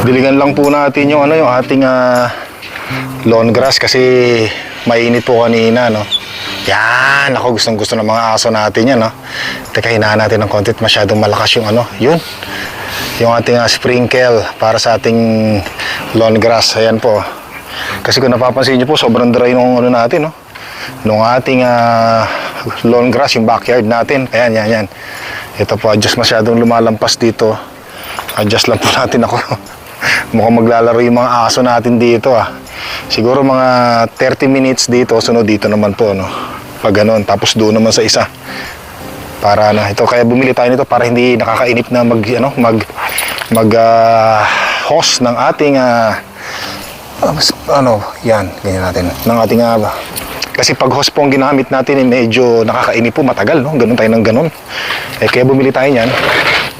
Diligan lang po natin yung ano yung ating ah, lawn grass kasi mainit po kanina no. Yan, ako gustong gusto ng mga aso natin yan no. Teka hinaan natin ng konti masyadong malakas yung ano, yun. Yung ating ah, sprinkle para sa ating lawn grass. Ayan po. Kasi kung napapansin niyo po, sobrang dry nung ano natin no. Nung ating ah, lawn grass, yung backyard natin. Ayan, yan, yan. Ito po, just masyadong lumalampas dito. Adjust lang po natin ako. Mukhang maglalaro yung mga aso natin dito ah. Siguro mga 30 minutes dito, sunod dito naman po no. Pag ganun, tapos doon naman sa isa. Para ano, ito kaya bumili tayo nito para hindi nakakainip na mag ano, mag mag ah, host ng ating mas- ano, yan, ganyan natin. Ng ating ah, kasi pag host po ang ginamit natin, eh, medyo nakakainip po, matagal, no? Ganun tayo ng ganun. Eh, kaya bumili tayo niyan.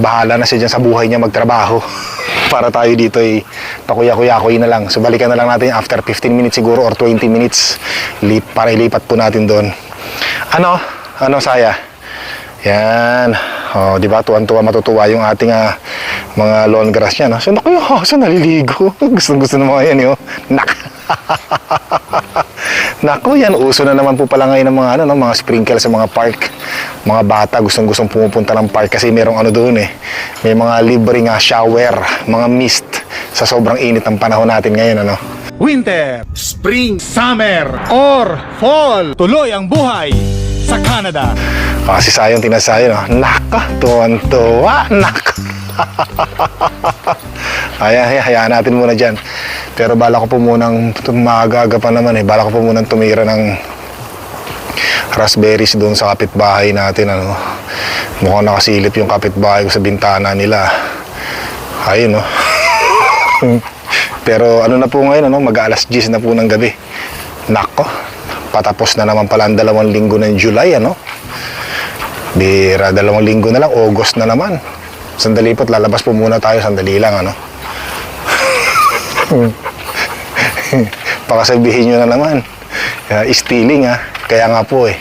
Bahala na siya dyan sa buhay niya magtrabaho. Para tayo dito ay pakuya-kuya-kuya na lang. So, balikan na lang natin after 15 minutes siguro or 20 minutes lip, para ilipat po natin doon. Ano? Ano, Saya? Yan. Oh, di ba? Tuwan-tuwa matutuwa yung ating ah, mga lawn grass niya. No? So, naku, yung aso naliligo. Gustong-gusto ng mga yan, yun. Nak. Naku, yan. Uso na naman po pala ngayon ng mga, ano, no, mga sprinkle sa mga park. Mga bata gustong-gustong pumupunta ng park kasi merong ano doon eh. May mga libreng ah, shower, mga mist sa sobrang init ng panahon natin ngayon. Ano? winter, spring, summer, or fall. Tuloy ang buhay sa Canada. Ah, si Sayong tinasayo, no? Naka, tuwan-tuwa, naka. Ayan, ayan, hayaan natin muna dyan. Pero bala ko po munang, maaga pa naman eh, bala ko po munang tumira ng raspberries doon sa kapitbahay natin. Ano. Mukhang nakasilip yung kapitbahay ko sa bintana nila. Ayun, no? Pero ano na po ngayon, ano, mag-aalas 10 na po ng gabi. Nako, patapos na naman pala ang dalawang linggo ng July, ano? Bira, dalawang linggo na lang, August na naman. Sandali po't lalabas po muna tayo, sandali lang, ano? Baka sabihin nyo na naman, uh, stealing, ha? Kaya nga po, eh,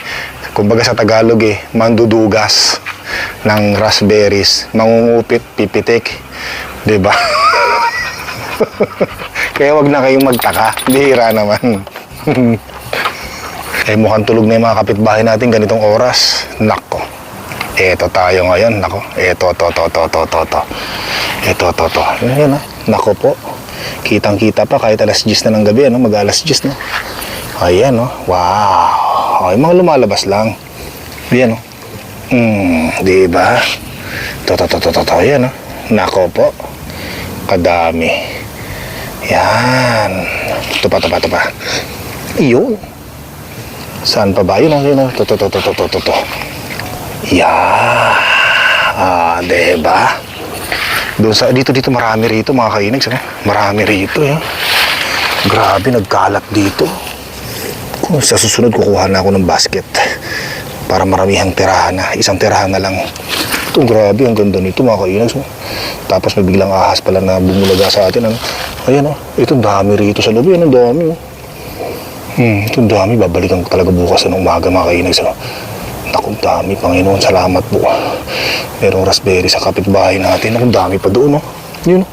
kumbaga sa Tagalog, eh, mandudugas ng raspberries, mangungupit, pipitik, di ba? Kaya wag na kayong magtaka. Bihira naman. eh mukhang tulog na yung mga kapitbahay natin ganitong oras. Nako. Eto tayo ngayon. Nako. Eto, to, to, to, to, to, to. Eto, to, to. Yan, ah. Nako po. Kitang-kita pa kahit alas 10 na ng gabi, ano? Mag alas 10 na. Ayan, oh. Wow. Ay, mga lumalabas lang. Yan, oh. Hmm, di ba? To, to, to, to, to, to. Yan, oh. Nako po. Kadami. Yan. Ito pa, ito pa, ito pa. Iyon. Saan pa ba? Yun, yun. ito, ito, ito, ito, ito. Yan. Ah, diba? Doon sa, dito, dito, marami rito, mga kainags. Ano? Marami rito, eh. Grabe, nagkalat dito. Kung sa susunod, kukuha na ako ng basket. Para maramihang tirahan na. Isang tirahan na lang. Ito, grabe, ang ganda nito, mga kainags. Oh. Tapos may biglang ahas pala na bumulaga sa atin. Ano? Ayan, oh. Ito, dami rito sa. Yan, ang dami, oh. Hmm, ito, dami. Babalikan ko talaga bukas ng umaga, mga kainags. Ano? Naku, dami, Panginoon. Salamat po. Merong raspberry sa kapitbahay natin. Ang dami pa doon, oh. Yun, oh.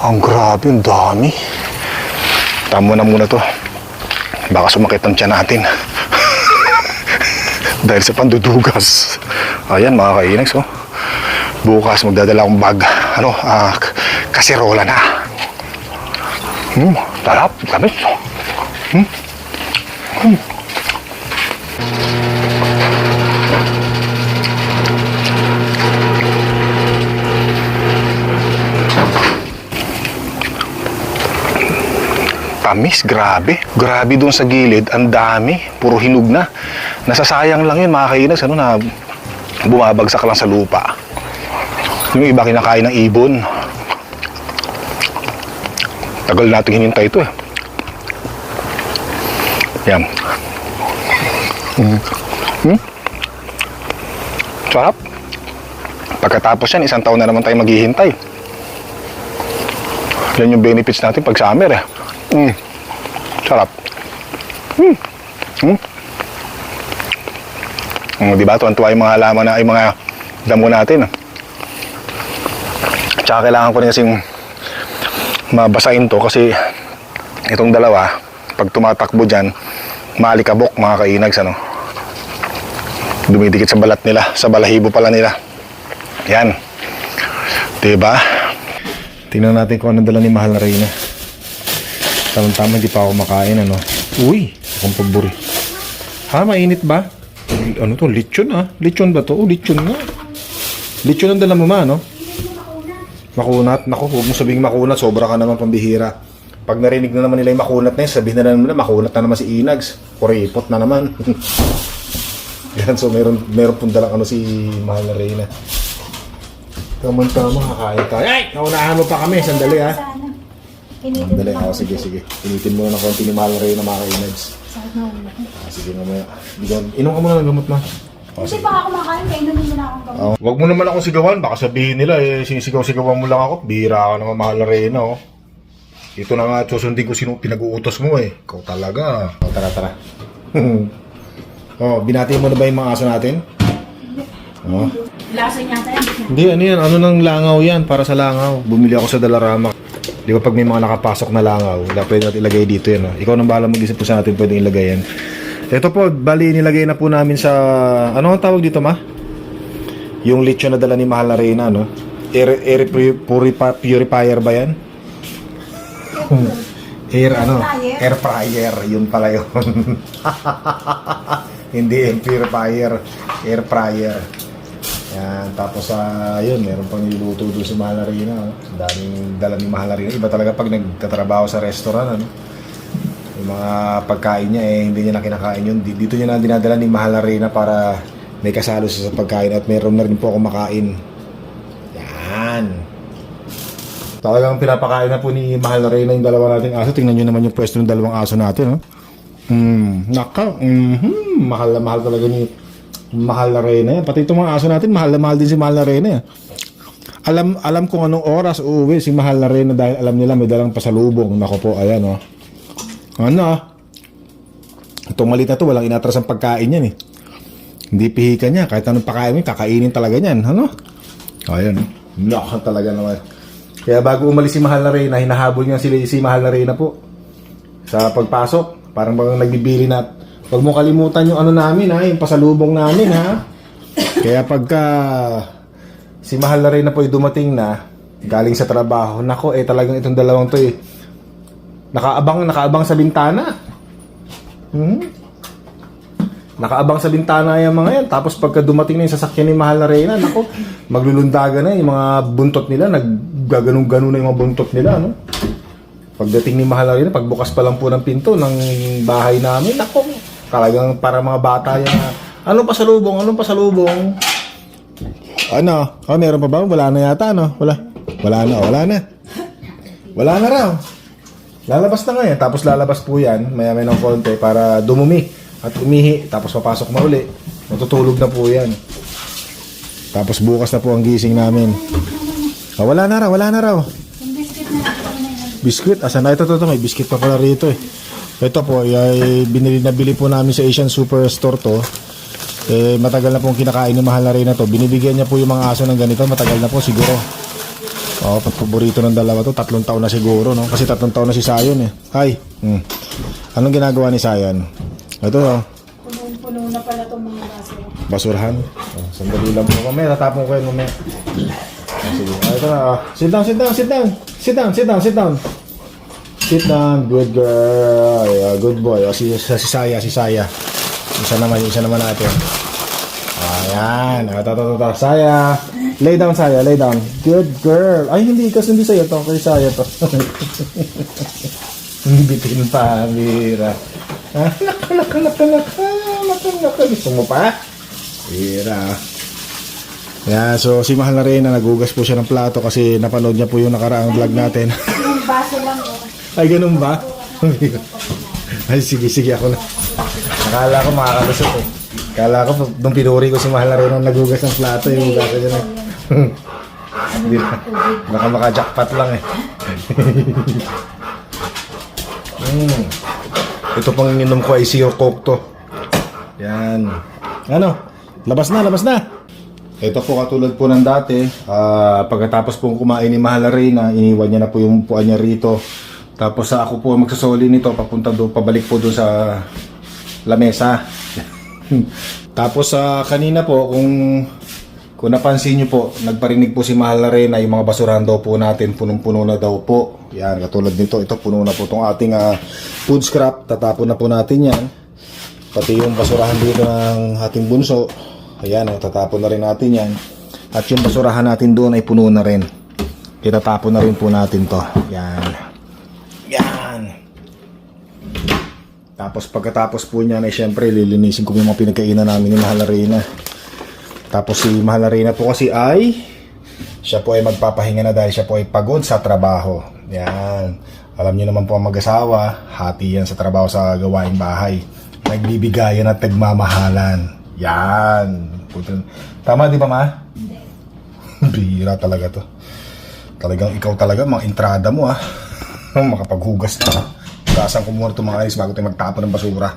Ang grabe, ang dami. Tamo na muna to. Baka sumakit ang tiyan natin. Dahil sa pandudugas. Ayan, mga kainags, oh. Bukas magdadala akong bag, ano, ah, kaserola na. Hmm, sarap, tamis. Hmm. Hmm. Tamis, grabe. Grabe doon sa gilid, ang dami. Puro hinog na. Nasasayang lang yun, mga kainas, ano na, bumabagsak lang sa lupa. Yung iba kinakain ng ibon. Tagal natin hinintay ito eh. Yan. Mm. Hmm? Sarap. Pagkatapos yan, isang taon na naman tayo maghihintay. Yan yung benefits natin pag summer eh. Mm. Sarap. Mm. Mm. Mm, di ba? Tuwan-tuwa yung mga halaman na, yung mga damo natin. ah. Tsaka kailangan ko rin kasing mabasain to kasi itong dalawa, pag tumatakbo dyan, maalikabok mga kainags ano. Dumidikit sa balat nila, sa balahibo pala nila. Yan. Diba? Tingnan natin kung anong dala ni Mahal na Reyna. Tamang-tama, hindi pa ako makain, ano. Uy, akong pabori. Ha, mainit ba? Ano to? Lechon ah. Lechon ba to? Oh, lechon nga. Lechon ang dala mo ma, no? Makunat. Naku, huwag mo sabing makunat. Sobra ka naman pambihira. Pag narinig na naman nila yung makunat na yun, sabihin na naman nila, makunat na naman si Inags. Kuripot na naman. Yan, so meron, meron pong dalang ano si Mahal na Reyna. Tama-tama, kakain tayo. Ay! Naunahan mo pa kami. Sandali ha. Sandali. pa Oh, sige, sige. Initin mo na ng konti ni Mahal na Reyna mga ka-Inags. Sana. Ah, sige mamaya. Bigyan- Inom ka muna ng gamot ma. Oh, Kasi sige. pa ako kumakain, kaya inumin mo na akong gamot. Oh. Wag mo naman akong sigawan, baka sabihin nila eh sinisigaw-sigawan mo lang ako. Bira ka naman mahal na Reyna oh. Ito na nga susundin ko sino pinag-uutos mo eh. Ikaw talaga. Oh, tara tara. oh, binati mo na ba yung mga aso natin? Oh. Lasa niya tayo. Hindi, ano yan? Ano nang langaw yan? Para sa langaw. Bumili ako sa Dalarama. Di ba pag may mga nakapasok na langaw, wala pwede natin ilagay dito yan. Oh. Ikaw nang bahala mag-isip po sa natin pwedeng ilagay yan. Ito po, bali nilagay na po namin sa... Ano ang tawag dito, ma? Yung lechon na dala ni Mahal na Reyna, no? Air, air puri- puripa- purifier ba yan? air ano? Air fryer. Yun pala yun. Hindi air purifier. Air fryer. Yan, tapos sa yun, meron pang niluto doon si Mahal na Reyna. Oh. Ang daming dala ni Mahal na Reyna. Iba talaga pag nagtatrabaho sa restaurant, ano? Yung mga pagkain niya, eh, hindi niya na kinakain yun. Di- Dito niya na dinadala ni Mahal na Reyna para may kasalo siya sa pagkain at meron na rin po ako makain. Yan. Talagang pinapakain na po ni Mahal na Reyna yung dalawa nating aso. Tingnan nyo naman yung pwesto ng dalawang aso natin, oh. Hmm, naka, mhm, mahal na mahal talaga ni mahal na Reyna yan. Pati itong mga aso natin, mahal na mahal din si mahal na Reyna. yan. Alam alam kung anong oras uuwi si mahal na Reyna dahil alam nila may dalang pasalubong. Nako po, ayan oh. Ano ah? Itong maliit na to, walang inatras ang pagkain yan eh. Hindi pihikan niya. Kahit anong pakain mo, kakainin talaga niyan. Ano? Ayan. Nako talaga naman. Kaya bago umalis si Mahal na Reyna, hinahabol niya si, si Mahal na Reyna po sa pagpasok. Parang bang nagbibili na, huwag mo kalimutan yung ano namin ha, yung pasalubong namin ha. Kaya pagka si Mahal na rin na po dumating na, galing sa trabaho, nako eh talagang itong dalawang to eh, nakaabang, nakaabang sa bintana. Hmm? Nakaabang sa bintana yung mga yan. Tapos pagka dumating na yung sasakyan ni Mahal na Reyna, nako, maglulundagan na yung mga buntot nila, naggaganong-ganon na yung mga buntot nila, no? Pagdating ni Mahal na Reyna, pagbukas pa lang po ng pinto ng bahay namin, nako, talagang para mga bata yan. Anong pasalubong? Anong pasalubong? Ano? Oh, meron pa ba? Wala na yata, no? Wala. Wala na, wala na. Wala na raw. Lalabas na ngayon. Tapos lalabas po yan, maya may ng konti, para dumumi at umihi. Tapos papasok na uli. Matutulog na po yan. Tapos bukas na po ang gising namin. Ah, wala na raw, wala na raw. Biscuit? Asan na ito? Ito, ito. May biscuit pa pala rito eh. Ito po, ay binili na bili po namin sa Asian Superstore to. Eh, matagal na pong kinakain ni Mahal na rin na to. Binibigyan niya po yung mga aso ng ganito. Matagal na po siguro. Oh, paborito ng dalawa to. Tatlong taon na siguro, no? Kasi tatlong taon na si Sayon eh. Hi. Hmm. Anong ginagawa ni Sayon? Ito, oh. Puno-puno na pala itong mga baso. Basurahan. Oh, sandali lang po. Mamaya, tatapon ko yan mamaya. Ah, sige. Ah, ito na. ah. Sit down, sit down, sit down. Sit down, sit down, sit down. Sit down. Good girl. Yeah, good boy. Oh, si, si Saya, si Saya. Isa naman, isa naman natin. Ayan. Ah, ito, ito, ito. Saya. Lay down, Saya. Lay down. Good girl. Ay, hindi. Kasi hindi sa'yo to. Kay Saya to. Bitin pa, Mira. Ah, naka, naka, naka, naka, naka, naka. Gusto mo pa? Mira. Yeah, so si Mahal na rin na nagugas po siya ng plato kasi napanood niya po yung nakaraang vlog natin. Yung baso lang oh. Ay, ganun ba? Ay, sige, sige ako na. Nakala ko makakalusot eh. Kala ko, nung pinuri ko si Mahal na rin na nagugas ng plato, yung hugas niya na. Hindi na. Baka maka-jackpot lang eh. mm. Ito pang ininom ko ay zero coke to. Yan. Ano? Labas na, labas na. Ito po katulad po ng dati, ah, pagkatapos pong kumain ni Mahal na Reyna, iniwan niya na po yung puan niya rito. Tapos sa ako po magsasoli nito, papunta doon, pabalik po doon sa lamesa. Tapos sa kanina po, kung kung napansin niyo po, nagparinig po si Mahal na Reyna, yung mga basurahan daw po natin, punong-puno na daw po. Yan, katulad nito, ito puno na po itong ating ah, food scrap. Tatapon na po natin yan. Pati yung basurahan dito ng ating bunso. Ayan, oh, tatapon na rin natin yan. At yung basurahan natin doon ay puno na rin. Itatapon na rin po natin to. Yan. Tapos pagkatapos po niyan ay syempre lilinisin ko yung mga pinagkainan namin ni Mahalarina. Tapos si Mahalarina po kasi ay siya po ay magpapahinga na dahil siya po ay pagod sa trabaho. Yan. Alam niyo naman po ang mag-asawa, hati yan sa trabaho sa gawaing bahay. Nagbibigayan at nagmamahalan. Yan. Puto- Tama di ba ma? Bihira talaga to. Talagang ikaw talaga, mga entrada mo ah. Makapaghugas na. Hugasan ko muna itong mga alis bago tayo magtapon ng basura.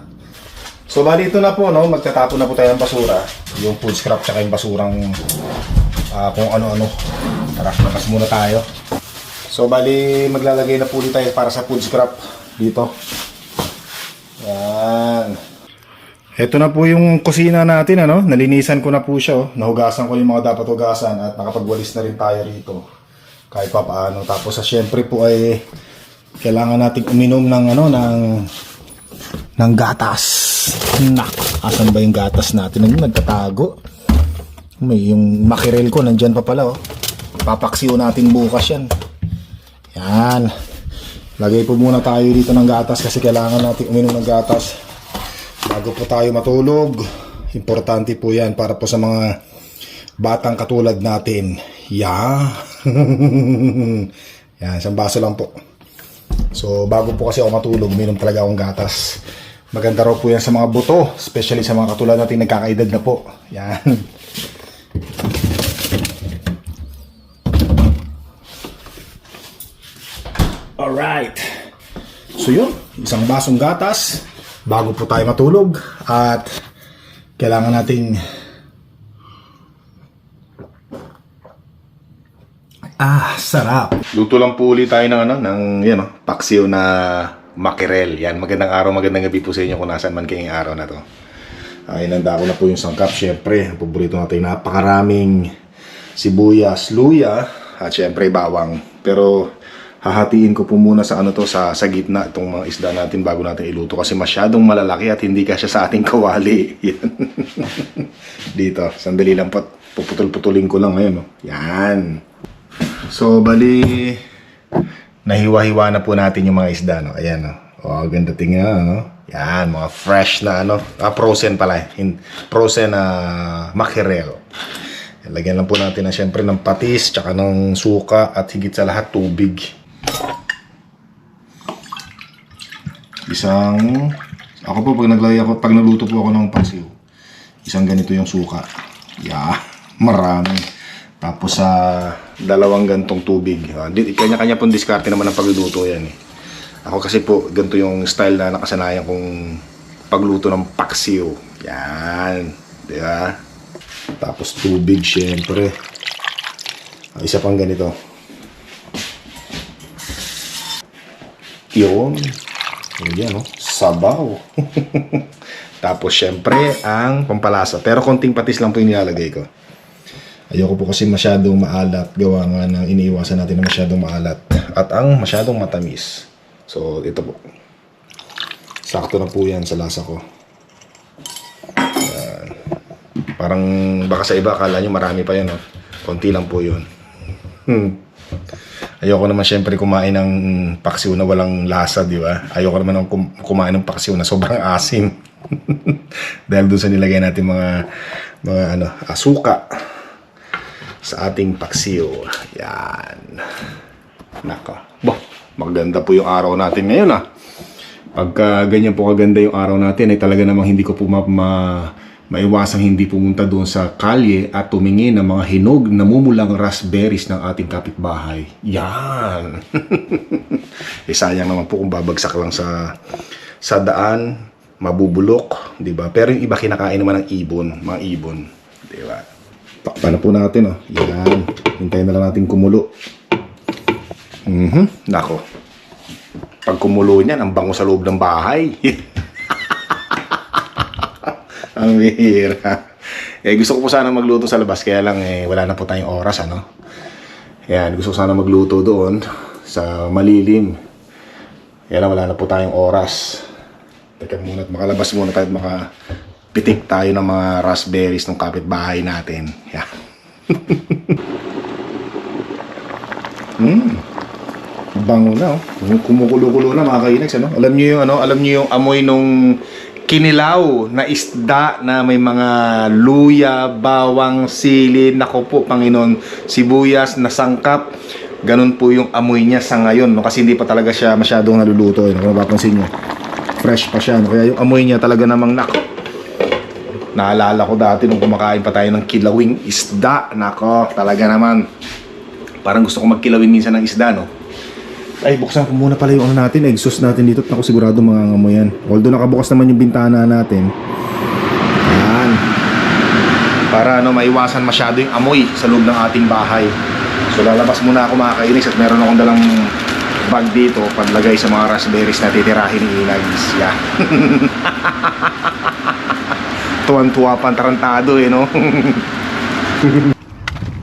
So bali ito na po, no? magtatapon na po tayo ng basura. Yung food scrap tsaka yung basurang ah, kung ano-ano. Tara, lakas muna tayo. So bali maglalagay na po tayo para sa food scrap dito. Yan. Ito na po yung kusina natin, ano? Nalinisan ko na po siya, oh. Nahugasan ko yung mga dapat hugasan at nakapagwalis na rin tayo rito. Kahit pa paano. Tapos sa syempre po ay kailangan nating uminom ng ano, ng ng gatas. Nak, asan ba yung gatas natin? Ano, nagtatago. May yung makirel ko, nandyan pa pala, oh. Papaksiw natin bukas yan. Yan. Lagay po muna tayo dito ng gatas kasi kailangan natin uminom ng gatas bago po tayo matulog. Importante po yan para po sa mga batang katulad natin. Yeah. yan, isang baso lang po. So, bago po kasi ako matulog, uminom talaga akong gatas. Maganda raw po yan sa mga buto, especially sa mga katulad natin nagkakaedad na po. Yan. Alright. So yun, isang basong gatas bago po tayo matulog at kailangan nating Ah, sarap. Luto lang po ulit tayo ng ano, ng yan oh, paksiw na makirel. Yan, magandang araw, magandang gabi po sa inyo kung nasaan man kayong araw na to. Ay, nanda ko na po yung sangkap. Syempre, ang paborito natin, napakaraming sibuyas, luya, at syempre bawang. Pero hahatiin ko po muna sa ano to sa sa gitna itong mga isda natin bago natin iluto kasi masyadong malalaki at hindi kasya sa ating kawali. Yan. Dito, sandali lang po. Puputol-putulin ko lang ngayon. Oh. Yan. So, bali, nahiwa-hiwa na po natin yung mga isda, no? Ayan, no? Oh, ganda tingnan, no? Yan, mga fresh na, ano? Ah, frozen pala. In, frozen na mackerel. Lagyan lang po natin na syempre ng patis, tsaka ng suka, at higit sa lahat, tubig. Isang, ako po, pag naglagay ako, pag nagluto po ako ng pansiw, isang ganito yung suka. Yeah, marami. Tapos sa dalawang gantong tubig. Uh, kanya-kanya pong diskarte naman ang pagluluto yan eh. Ako kasi po, ganito yung style na nakasanayan kong pagluto ng paksiw. Yan. Di ba? Tapos tubig, syempre. Ah, isa pang ganito. Yun. Yan, no? Sabaw. Tapos, syempre, ang pampalasa. Pero konting patis lang po yung nilalagay ko. Ayoko po kasi masyadong maalat. Gawa nga ng iniiwasan natin na masyadong maalat. At ang masyadong matamis. So, ito po. Sakto na po yan sa lasa ko. Yan. Parang baka sa iba akala nyo marami pa yan. Oh. Konti lang po yun. Hmm. Ayoko naman syempre kumain ng paksiw na walang lasa, di ba? Ayoko naman ng kum- kumain ng paksiw na sobrang asim. Dahil doon sa nilagay natin mga mga ano, asuka sa ating paksiw. Yan. Nako. Bo, maganda po yung araw natin ngayon ah. Pagka ganyan po kaganda yung araw natin ay talaga namang hindi ko po ma, ma- maiwasang hindi pumunta doon sa kalye at tumingin ng mga hinog na mumulang raspberries ng ating kapitbahay. Yan. eh, sayang naman po kung babagsak lang sa sa daan, mabubulok, 'di ba? Pero yung iba kinakain naman ng ibon, mga ibon, 'di ba? Takpan na po natin, oh. Yan. Hintayin na lang natin kumulo. Mhm. Nako. Pag kumulo niyan, ang bango sa loob ng bahay. ang bihira. Eh, gusto ko po sana magluto sa labas, kaya lang eh, wala na po tayong oras, ano? Yan, gusto ko sana magluto doon sa malilim. Kaya lang wala na po tayong oras. Teka muna, at makalabas muna tayo at makapitik tayo ng mga raspberries ng kapitbahay natin. Yan. Hmm. Bango na, oh. Kumukulo-kulo na mga kainags, ano? Alam niyo yung ano, alam niyo yung amoy nung kinilaw na isda na may mga luya, bawang, sili, nako po, Panginoon, sibuyas, na sangkap. Ganun po yung amoy niya sa ngayon, no? Kasi hindi pa talaga siya masyadong naluluto, no? Kung mapapansin niyo. Fresh pa siya, no? Kaya yung amoy niya talaga namang nako. Naalala ko dati nung kumakain pa tayo ng kilawing isda. Nako, talaga naman. Parang gusto ko magkilawin minsan ng isda, no? Ay, buksan ko muna pala yung ano natin, exhaust natin dito. At ako sigurado mga ngamoy yan. Although nakabukas naman yung bintana natin. Yan. Para ano, maiwasan masyado yung amoy sa loob ng ating bahay. So lalabas muna ako mga kainis at meron akong dalang bag dito paglagay sa mga raspberries na titirahin ni Inags. Yeah. Tuwan-tuwa pa ang tarantado eh, no?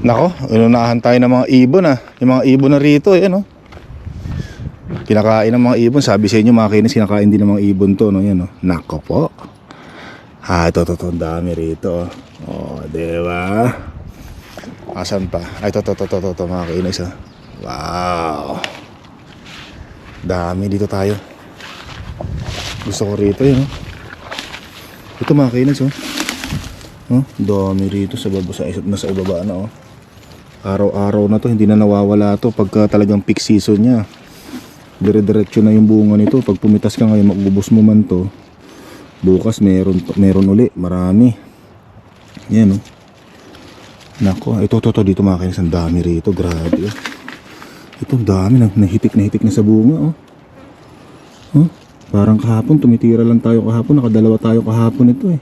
Nako, inunahan tayo ng mga ibon ah. Yung mga ibon na rito eh, no? Kinakain ng mga ibon. Sabi sa inyo mga kinis, kinakain din ng mga ibon to, no? Yan, no? Nako po. Ha, ito. Ang dami rito. Oh, di ba? Asan pa? Ay, ito, ito, ito, ito, mga kinis, ah. Wow. Dami dito tayo. Gusto ko rito, yun, no? Ito mga kinis, oh. Oh, dami rito sa baba sa isa nasa ibaba na oh. Araw-araw na to, hindi na nawawala to pagka talagang peak season niya. Dire-diretso na yung bunga nito. Pag pumitas ka ngayon, magubos mo man to. Bukas meron meron uli, marami. Yan oh. Nako, ito to to dito mga kainis, ang dami rito, grabe. oh. Ito ang dami, nahitik na hitik na sa bunga oh. Oh, parang kahapon, tumitira lang tayo kahapon, nakadalawa tayo kahapon ito eh.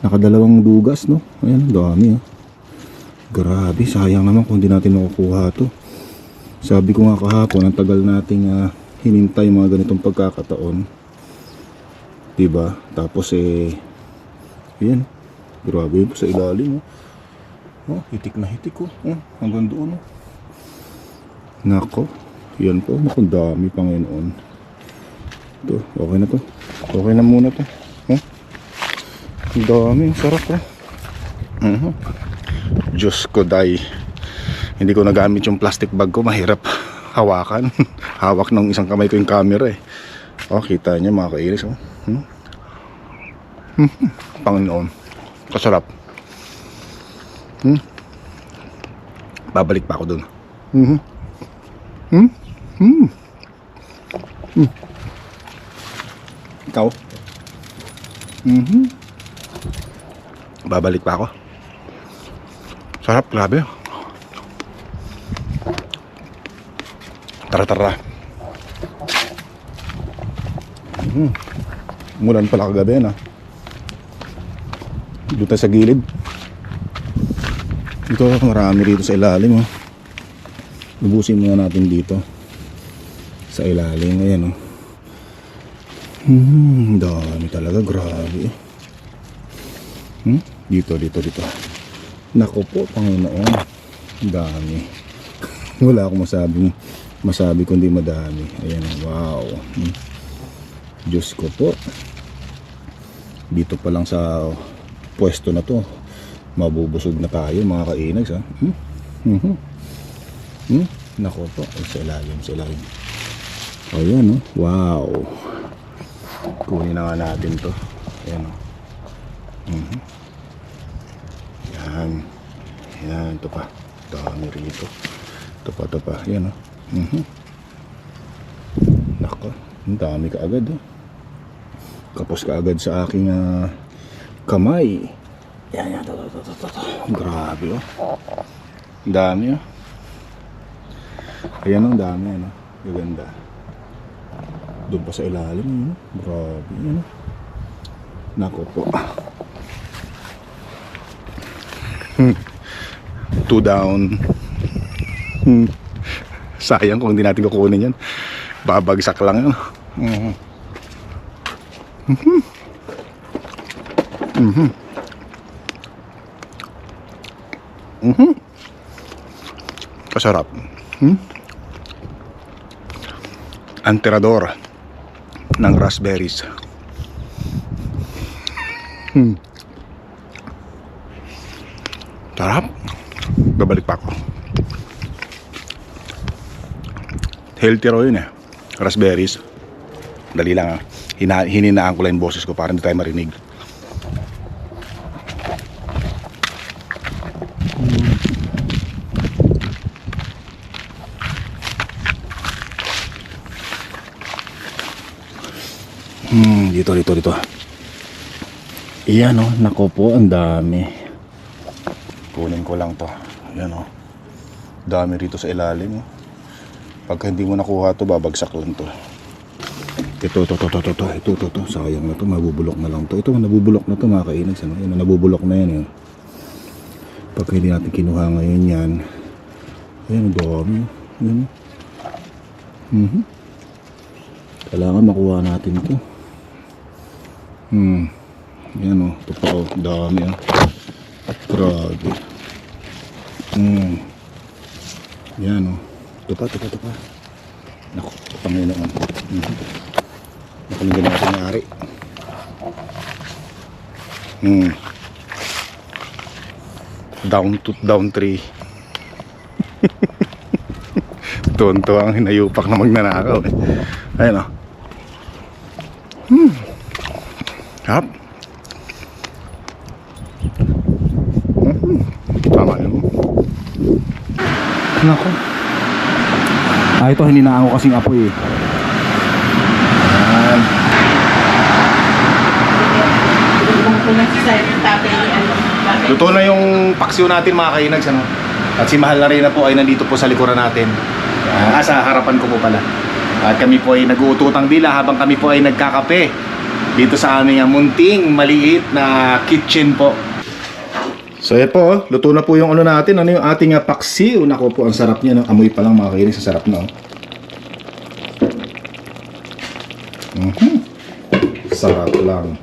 Nakadalawang dugas, no? Ayan, dami, ah. Grabe, sayang naman kung hindi natin makukuha to. Sabi ko nga kahapon, ang tagal nating ah, hinintay mga ganitong pagkakataon. Diba? Tapos eh, ayan, grabe yun sa ilalim, oh. Oh, hitik na hitik, oh. oh hanggang doon, oh. Nako, yan po, naku, ang dami Panginoon. Ito, okay na to. Okay na muna to. Oh. Ang dami, ang sarap oh. Mhm. Diyos ko, day. Hindi ko nagamit yung plastic bag ko, mahirap hawakan. Hawak ng isang kamay ko yung camera eh. Oh, kita niyo mga kairis oh. Hmm? Mhm. Panginoon. Kasarap. Hmm? Babalik pa ako dun. Mhm. Hmm? Hmm? Hmm. Ikaw? Mhm. Babalik pa ako. Sarap, grabe. Tara, tara. Mhm. Umulan pala kagabi na. Doon sa gilid. Ito, marami rito sa ilalim. Oh. Lubusin muna natin dito. Sa ilalim. Ayan, oh. Hmm, dami talaga, grabe. Hmm? Dito, dito, dito. Nako po, Panginoon. Dami. Wala akong masabing masabi kundi madami. Ayan, wow. Hmm. Diyos ko po. Dito pa lang sa pwesto na to. Mabubusog na tayo mga kainags ha. Hmm? Mhm. Hmm? Nako po. Ay, sa ilalim, sa ilalim. Ayan oh. Wow. Kunin na nga natin to. Ayan o. Mhm. Yan. Yan. Ito pa. Dami rito. Ito pa, ito pa. Yan o. Mhm. Nako. Ang dami ka agad o. Kapos ka agad sa aking ah, kamay. Yan, yan. Ito, ito, ito, ito. Grabe o. Ang dami o. Ayan ang dami. Ano? Gaganda. Doon pa sa ilalim. Ano? Grabe. Ano? Nako po. Hmm. Two down. Hmm. Sayang kung hindi natin kukunin yan. Babagsak lang yan. Mhm. Mhm. Mhm. Mhm. Kasarap. Hmm? Anterador ng raspberries. Hmm. Sarap. Babalik pa ako. Healthy raw yun eh. Raspberries. Dali lang ah. Hininaan ko lang yung boses ko para hindi tayo marinig. dito dito dito. Iyan o oh, nako po ang dami. Kunin ko lang to. Ayan o oh. dami rito sa ilalim oh. pagka hindi mo nakuha to babagsak lang to. Ito to to to to to ito to to sayang na to. Mabubulok na lang to. Ito nabubulok na to mga kainags ano? Yan, nabubulok na yan yun pagka hindi natin kinuha ngayon yan. Ayan dami. Yan oh. mm -hmm. kailangan makuha natin to. Hmm. Yan o. Ito pa o. Dami o. Grabe. Hmm. Yan o. Ito pa, ito pa, ito pa. Naku, Panginoon. Hmm. Naku, hindi natin nangyari. Hmm. Down to, down three. Tonto ang hinayupak na magnanakaw eh. O. Hmm. Hap. Mhm. Tama yun. Nako. Ah, ito hininaan ko kasing apoy eh. Ayan. Luto na yung paksiw natin mga kainags ano. At si Mahal na rin na po ay nandito po sa likuran natin. Ah, sa harapan ko po pala. At kami po ay nag-uututang dila habang kami po ay nagkakape dito sa aming ah, munting maliit na kitchen po. So yan po, oh. luto na po yung ano natin, ano yung ating uh, paksiw. Nako po, ang sarap niya. No? Amoy pa lang mga kainis, ang sarap na. Oh. Mhm. Sarap lang.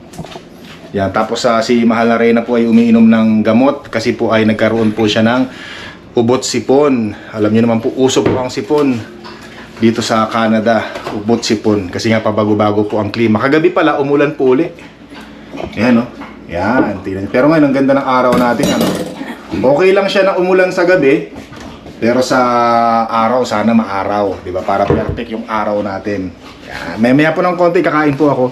Yan, tapos sa si Mahal na Reyna po ay umiinom ng gamot kasi po ay nagkaroon po siya ng ubot sipon. Alam niyo naman po, uso po ang sipon dito sa Canada, ubot sipon. Kasi nga pabago-bago po ang klima. Kagabi pala, umulan po uli. Yan, no? Yan, tingnan. Pero ngayon, ang ganda ng araw natin, ano? Okay lang siya na umulan sa gabi, pero sa araw, sana maaraw. Di ba? Para perfect yung araw natin. Yan. May-maya po ng konti, kakain po ako.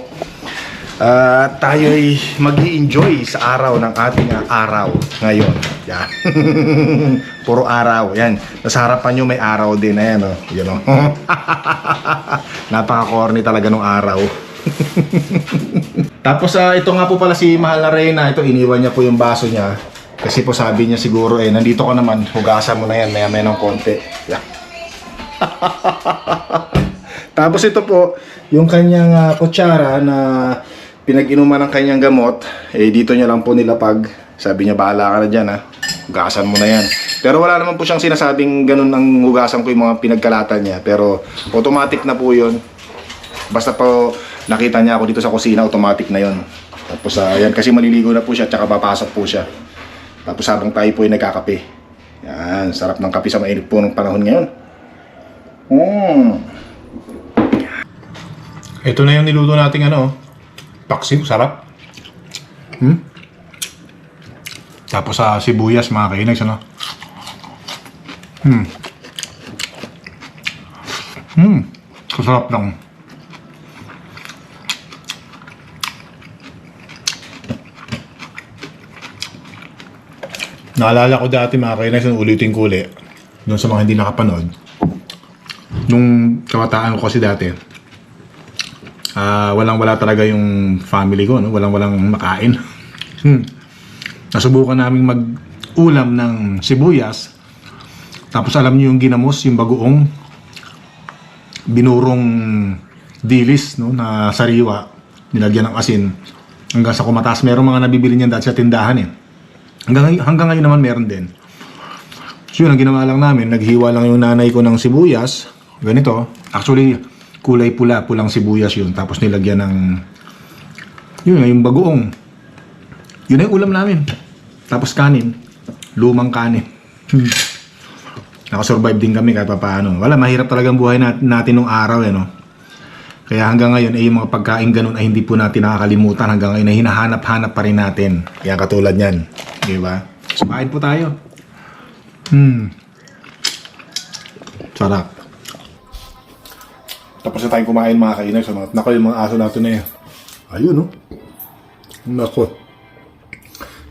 At tayo ay mag enjoy sa araw ng ating araw ngayon. Yan. Puro araw. Yan. Nasa harapan nyo may araw din. Ayan o. Yan o. Napaka-corny talaga nung araw. Tapos ah, ito nga po pala si Mahal na Reyna. Ito iniwan niya po yung baso niya. Kasi po sabi niya siguro eh, nandito ka naman, hugasan mo na yan, maya maya ng konti. Yan. Tapos ito po, yung kanyang ah, kutsara na pinag-inuman ng kanyang gamot, eh dito niya lang po nilapag. Sabi niya, bahala ka na dyan ha. Hugasan mo na yan. Pero wala naman po siyang sinasabing ganun ang hugasan ko yung mga pinagkalatan niya. Pero automatic na po yun. Basta po nakita niya ako dito sa kusina, automatic na yun. Tapos ayan, kasi maliligo na po siya, tsaka papasok po siya. Tapos habang tayo po ay nagkakape. Yan, sarap ng kape sa mainit po ng panahon ngayon. Mm. Ito na yung niluto nating ano, paksiw, sarap. Hmm? Tapos sa sibuyas, mga kainags, ano? Hmm. Hmm. Kasarap lang. Naalala ko dati mga kainags, ulitin ko uli. Doon sa mga hindi nakapanood. Nung kabataan ko kasi dati, ah walang wala talaga yung family ko, no? walang walang makain. Hmm. Nasubukan namin mag-ulam ng sibuyas. Tapos alam niyo yung ginamos, yung bagoong binurong dilis no, na sariwa, nilagyan ng asin hanggang sa kumataas. Merong mga nabibili niyan dati sa tindahan eh. Hanggang, hanggang ngayon naman meron din. So yun, ang ginawa lang namin, naghiwa lang yung nanay ko ng sibuyas. Ganito. Actually, kulay pula, pulang sibuyas yun. Tapos nilagyan ng, yun yung bagoong. Yun yung ulam namin. Tapos kanin. Lumang kanin. Hmm. Nakasurvive din kami kahit pa paano. Wala, mahirap talaga ang buhay nat- natin nung araw eh, no? Kaya hanggang ngayon, eh, yung mga pagkain ganun ay hindi po natin nakakalimutan. Hanggang ngayon ay hinahanap-hanap pa rin natin. Kaya katulad yan. Di ba? So, kain po tayo. Hmm. Sarap. Tapos na tayong kumain mga kainan. Nako yung mga aso natin na eh. Ayun, no? Nako.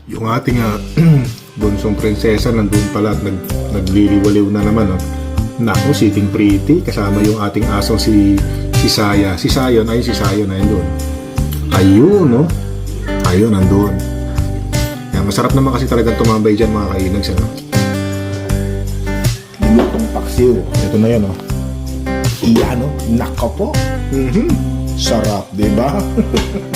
Yung ating ah, bunsong prinsesa nandun pala at nag, nagliliwaliw na naman. No? Nako, sitting pretty. Kasama yung ating aso si si Saya. Si Sayon, ayun si Sayon na yun doon. Ayun, no? Ayun, nandun. Kaya masarap naman kasi talagang tumambay dyan mga kainags, ano? Paksiw. Ito na yan, oh. Iyan, oh. Nako po. Mhm. Sarap, di ba?